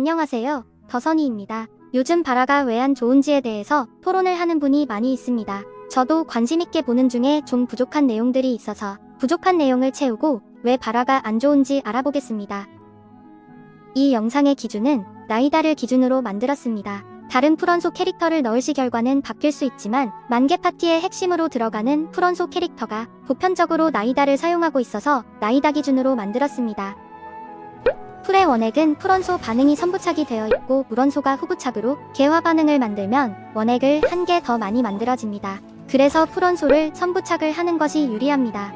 안녕하세요. 더선이입니다. 요즘 바라가 왜 안 좋은지에 대해서 토론을 하는 분이 많이 있습니다. 저도 관심있게 보는 중에 좀 부족한 내용들이 있어서 부족한 내용을 채우고 왜 바라가 안 좋은지 알아보겠습니다. 이 영상의 기준은 나이다를 기준으로 만들었습니다. 다른 프런소 캐릭터를 넣을 시 결과는 바뀔 수 있지만 만개 파티의 핵심으로 들어가는 프런소 캐릭터가 보편적으로 나이다를 사용하고 있어서 나이다 기준으로 만들었습니다. 풀의 원액은 풀원소 반응이 선부착이 되어 있고 물원소가 후부착으로 개화 반응을 만들면 원액을 한 개 더 많이 만들어집니다. 그래서 풀원소를 선부착을 하는 것이 유리합니다.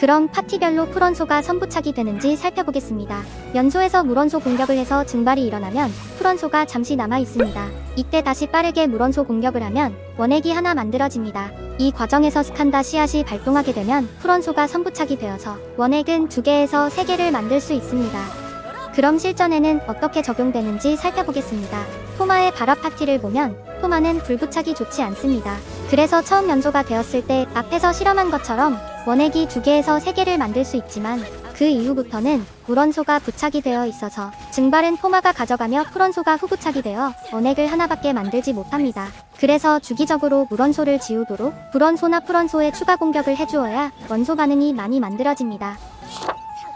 그럼 파티별로 풀원소가 선부착이 되는지 살펴보겠습니다. 연소에서 물원소 공격을 해서 증발이 일어나면 풀원소가 잠시 남아 있습니다. 이때 다시 빠르게 물원소 공격을 하면 원액이 하나 만들어집니다. 이 과정에서 스칸다 씨앗이 발동하게 되면 풀원소가 선부착이 되어서 원액은 두 개에서 세 개를 만들 수 있습니다. 그럼 실전에는 어떻게 적용되는지 살펴보겠습니다. 토마의 발압 파티를 보면 토마는 불부착이 좋지 않습니다. 그래서 처음 연소가 되었을 때 앞에서 실험한 것처럼 원액이 두 개에서 세 개를 만들 수 있지만 그 이후부터는 물원소가 부착이 되어 있어서 증발은 토마가 가져가며 풀원소가 후부착이 되어 원액을 하나밖에 만들지 못합니다. 그래서 주기적으로 물원소를 지우도록 불원소나 풀원소에 추가 공격을 해주어야 원소 반응이 많이 만들어집니다.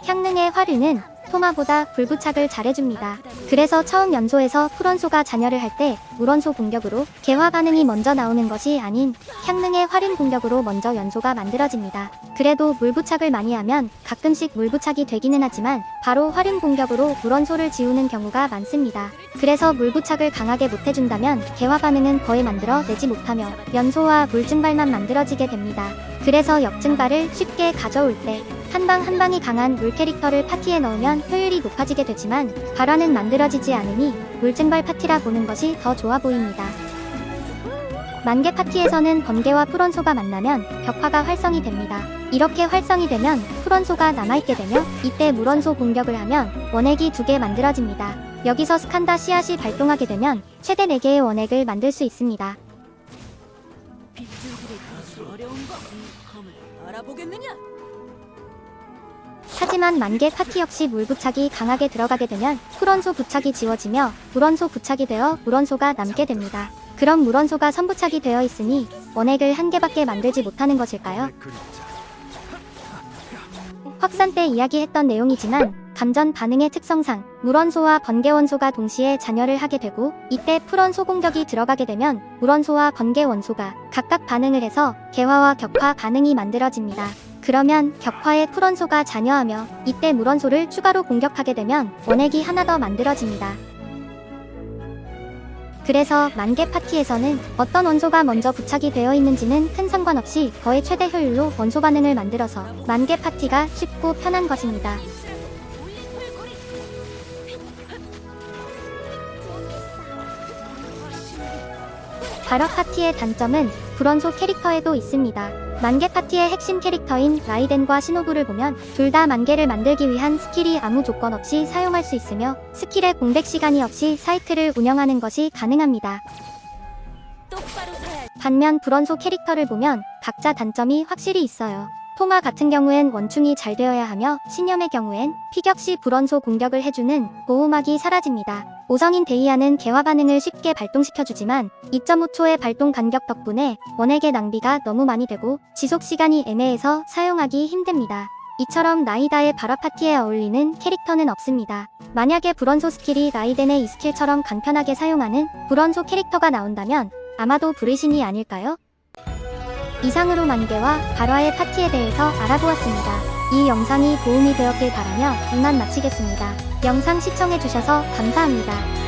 향능의 화류는 토마보다 불부착을 잘해줍니다. 그래서 처음 연소에서 풀원소가 잔여를 할 때 물원소 공격으로 개화 반응이 먼저 나오는 것이 아닌 향능의 활인 공격으로 먼저 연소가 만들어집니다. 그래도 물부착을 많이 하면 가끔씩 물부착이 되기는 하지만 바로 활인 공격으로 물원소를 지우는 경우가 많습니다. 그래서 물부착을 강하게 못해준다면 개화 반응은 거의 만들어 내지 못하며 연소와 물증발만 만들어지게 됩니다. 그래서 역증발을 쉽게 가져올 때 한방 한방이 강한 물 캐릭터를 파티에 넣으면 효율이 높아지게 되지만 발화는 만들어지지 않으니 물증발 파티라 보는 것이 더 좋아 보입니다. 만개 파티에서는 번개와 풀원소가 만나면 격화가 활성이 됩니다. 이렇게 활성이 되면 풀원소가 남아있게 되며 이때 물원소 공격을 하면 원액이 두 개 만들어집니다. 여기서 스칸다 씨앗이 발동하게 되면 최대 4개의 원액을 만들 수 있습니다. 빗줄기를 어려운 거 알아보겠느냐? 하지만 만개 파티 역시 물 부착이 강하게 들어가게 되면 풀원소 부착이 지워지며 물원소 부착이 되어 물원소가 남게 됩니다. 그럼 물원소가 선부착이 되어 있으니 원액을 한 개밖에 만들지 못하는 것일까요? 확산 때 이야기했던 내용이지만 감전 반응의 특성상 물원소와 번개원소가 동시에 잔여를 하게 되고 이때 풀원소 공격이 들어가게 되면 물원소와 번개원소가 각각 반응을 해서 개화와 격화 반응이 만들어집니다. 그러면 격화에 풀원소가 잔여하며 이때 물원소를 추가로 공격하게 되면 원액이 하나 더 만들어집니다. 그래서 만개 파티에서는 어떤 원소가 먼저 부착이 되어 있는지는 큰 상관없이 거의 최대 효율로 원소 반응을 만들어서 만개 파티가 쉽고 편한 것입니다. 발업 파티의 단점은 불원소 캐릭터에도 있습니다. 만개 파티의 핵심 캐릭터인 라이덴과 시노부를 보면 둘 다 만개를 만들기 위한 스킬이 아무 조건 없이 사용할 수 있으며 스킬의 공백 시간이 없이 사이트를 운영하는 것이 가능합니다. 반면 불원소 캐릭터를 보면 각자 단점이 확실히 있어요. 토마 같은 경우엔 원충이 잘 되어야 하며 신념의 경우엔 피격 시 불원소 공격을 해주는 보호막이 사라집니다. 오성인 데이아는 개화 반응을 쉽게 발동시켜주지만 2.5초의 발동 간격 덕분에 원액의 낭비가 너무 많이 되고 지속 시간이 애매해서 사용하기 힘듭니다. 이처럼 나이다의 바라 파티에 어울리는 캐릭터는 없습니다. 만약에 불원소 스킬이 라이덴의 이 스킬처럼 간편하게 사용하는 불원소 캐릭터가 나온다면 아마도 브리신이 아닐까요? 이상으로 만개와 발화의 파티에 대해서 알아보았습니다. 이 영상이 도움이 되었길 바라며 이만 마치겠습니다. 영상 시청해주셔서 감사합니다.